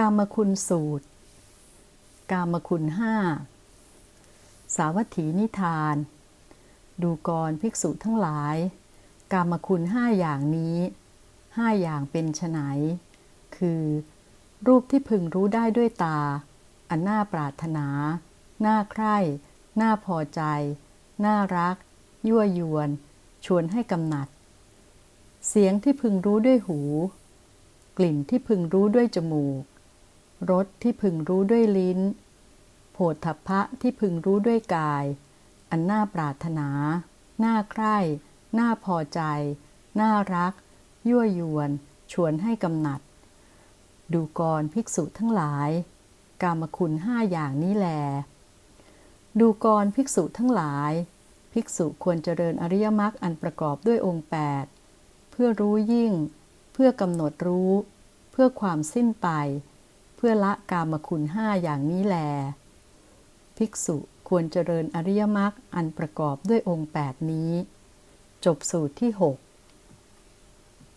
กามคุณสูตร กามคุณห้า สาวัตถีนิทาน ดูกรภิกษุทั้งหลาย กามคุณห้าอย่างนี้ห้าอย่างเป็นไฉนคือ รูปที่พึงรู้ได้ด้วยตา อันน่าปรารถนา น่าใคร่ น่าพอใจ น่ารัก ยั่วยวน ชวนให้กำหนัด เสียงที่พึงรู้ด้วยหู กลิ่นที่พึงรู้ด้วยจมูก รสที่พึงรู้ด้วยลิ้น โผฏฐัพพะที่พึงรู้ด้วยกาย อันน่าปรารถนา น่าใคร่ น่าพอใจ น่ารัก ยั่วยวน ชวนให้กำหนัด ดูกรภิกษุทั้งหลาย กามคุณห้าอย่างนี้แล ดูกรภิกษุทั้งหลาย ภิกษุควรเจริญอริยมรรคอันประกอบด้วยองค์ 8 เพื่อรู้ยิ่ง เพื่อกำหนดรู้ เพื่อความสิ้นไป เพื่อละกามคุณห้าอย่างนี้แล ภิกษุควรเจริญอริยมรรคอันประกอบด้วยองค์ 8 นี้ จบสูตรที่ 6